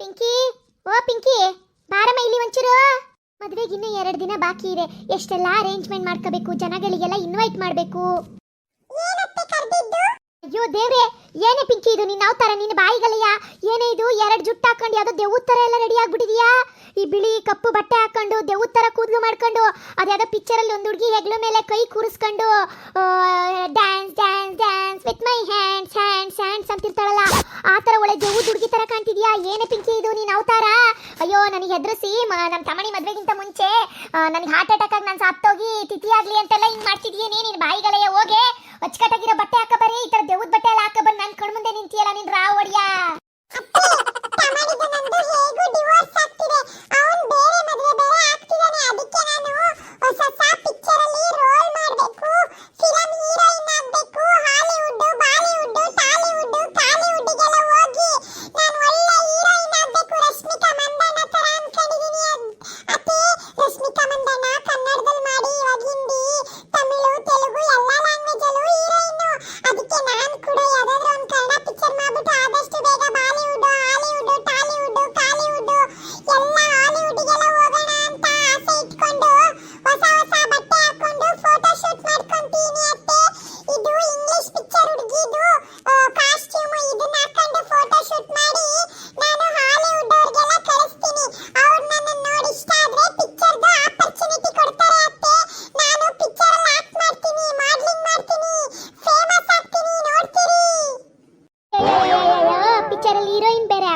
ಪಿಂಕಿ, ಓ ಪಿಂಕಿ, ಬಾರಮ್ಮ ಇಲ್ಲಿ ಒಂಚೂರು. ಮದುವೆಗೆ ಇನ್ನೂ ಎರಡು ದಿನ ಬಾಕಿ ಇದೆ. ಎಷ್ಟೆಲ್ಲ ಅರೇಂಜ್ಮೆಂಟ್ ಮಾಡ್ಕೋಬೇಕು, ಜನಗಳಿಗೆಲ್ಲ ಇನ್ವೈಟ್ ಮಾಡಬೇಕು. ಅಯ್ಯೋ ದೇವ್ರೆ, ಏನೇ ಪಿಂಕಿ ಇದು ನಿನ್ನ ಅವತಾರ ನಿನ್ನ ಬಾಯಿಗಲಯ್ಯ ಏನೇ ಇದು, ಎರಡು ಜುಟ್ಟ ಹಾಕೊಂಡು ಯಾವುದೋ ದೇವ್ ಥರ ಎಲ್ಲ ರೆಡಿ ಆಗ್ಬಿಟ್ಟಿದ್ಯಾ? ಈ ಬಿಳಿ ಕಪ್ಪು ಬಟ್ಟೆ ಹಾಕೊಂಡು ದೇವ್ ಥರ ಕೂದಲು ಮಾಡ್ಕೊಂಡು ಅದ್ಯಾವುದೋ ಪಿಕ್ಚರಲ್ಲಿ ಒಂದು ಹುಡುಗಿ ಹೆಗ್ಳ ಮೇಲೆ ಕೈ ಕೂರಿಸ್ಕೊಂಡು dance dance dance with my hands ಆ ಥರ ಒಳ್ಳೆ ದೆವ್ವದ ಹುಡುಗಿ ತರ ಕಾಣ್ತಿದ್ಯಾ? ಏನೇ ಪಿಂಕಿ ಇದು, ನೀನು ಅವತಾರ? ಅಯ್ಯೋ, ನನಗೆ ಹೆದರಿಸಿ ನಮ್ಮ ತಮ್ಮಣಿ ಮದ್ವೆಗಿಂತ ಮುಂಚೆ ನನಗೆ ಹಾರ್ಟ್ ಅಟ್ಯಾಕ್ ಆಗಿ ನಾನು ಆಗ್ಲಿ ಅಂತೆಲ್ಲ ಹಿಂಗ್ ಮಾಡ್ತಿದ್ಯೇನೇ ನಿನ್ನ ಬಾಯಿಗಳೇ ಹೋಗೆ? ಅಚ್ಚಕಟ್ಟಾಗಿರೋ ಬಟ್ಟೆ ಹಾಕ ಬರೀ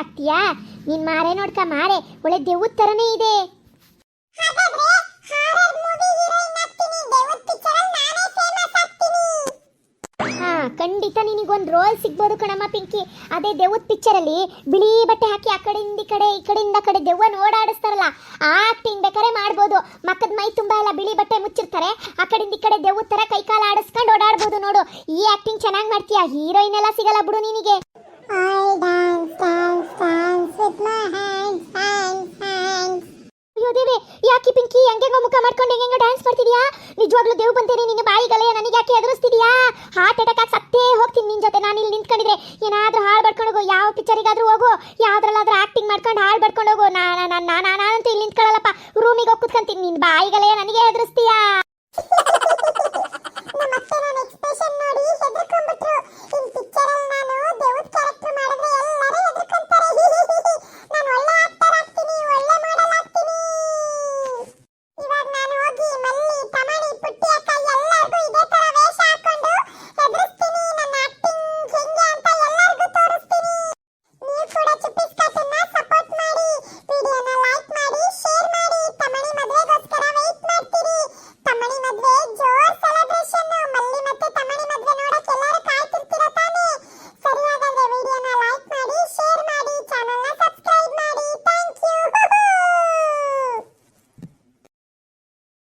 ಆಗ್ತೀಯಾ ನಿನ್ ಮಾರೆ ನೋಡ್ಕ ಮಾರೆ ಒಳ್ಳೆ ದೆವ್ವದ ತರನೇ ಇದೆ. ನಾನೇ ಖಂಡಿತ ನಿನಗೊಂದು ರೋಲ್ ಸಿಗ್ಬೋದು ಕಣಮ್ಮ ಪಿಂಕಿ. ಅದೇ ದೆವ್ವದ ಪಿಕ್ಚರ್ ಅಲ್ಲಿ ಬಿಳಿ ಬಟ್ಟೆ ಹಾಕಿ ಆ ಕಡೆಯಿಂದ ಈ ಕಡೆ ಈ ಕಡೆಯಿಂದ ಕಡೆ ದೆವ್ವನ ಓಡಾಡಿಸ್ತಾರಲ್ಲ ಆ ಆಕ್ಟಿಂಗ್ ಬೇಕಾದ್ರೆ ಮಾಡ್ಬೋದು. ಮಕ್ಕದ ಮೈ ತುಂಬಾ ಎಲ್ಲ ಬಿಳಿ ಬಟ್ಟೆ ಮುಚ್ಚಿರ್ತಾರೆ. ಆ ಕಡೆಯಿಂದ ಈ ಕಡೆ ದೆವ್ವದ ತರ ಕೈ ಕಾಲು ಆಡಿಸ್ಕೊಂಡು ಓಡಾಡ್ಬೋದು ನೋಡು. ಈ ಆಕ್ಟಿಂಗ್ ಚೆನ್ನಾಗಿ ಮಾಡ್ತೀಯಾ? ಹೀರೋಯಿನ್ ಎಲ್ಲ ಸಿಗಲ್ಲ ಬಿಡು ನಿನಗೆ ಅಯ್ಯೋ ದೇವಿ ಯಾಕೆ ಪಿಂಕಿ? ಹೆಂಗೆಂಗೋ ಮುಖ ಮಾಡ್ಕೊಂಡು ಹೆಂಗೆಂಗೋ ಡ್ಯಾನ್ಸ್ ಮಾಡ್ತಿದ್ಯಾ? ನಿಜವಾಗ್ಲೂ ದೇವ್ ಬಂತೇನೆ ನಿನ್ನ ಬಾಯಿಗಲೆ ನನಗೆ ಯಾಕೆ ಎದುರಿಸ್ತಿದ್ಯಾ ಹಾರ್ಟ್ ಅಟ್ಯಾಕ್ ಸತ್ತೇ ಹೋಗ್ತೀನಿ ನಿನ್ನ ಜೊತೆ. ನಾನು ಇಲ್ಲಿ ನಿಂತ್ಕೊಂಡಿದ್ರೆ ಏನಾದ್ರೂ ಹಾಳು ಬಡ್ಕೊಂಡು ಹೋಗು. ಯಾವ ಪಿಕ್ಚರಿಗಾದರೂ ಹೋಗು. ಯಾವ್ದ್ರಲ್ಲಾದ್ರೂ ಆಕ್ಟಿಂಗ್ ಮಾಡ್ಕೊಂಡು ಹಾಳು ಬಡ್ಕೊಂಡು ಹೋಗು. ನಾನು ನಾನಂತೂ ಇಲ್ಲಿ ನಿಂತ್ಕೊಳ್ಳಲ್ಲಪ್ಪ. ರೂಮಿಗೆ ಹೋಗಿ ಕುತ್ಕೊಂತೀನಿ. ನಿನ್ನ ಬಾಯಿಗಲೆ ನನಗೆ ಎದುರಿಸ್ತೀಯಾ?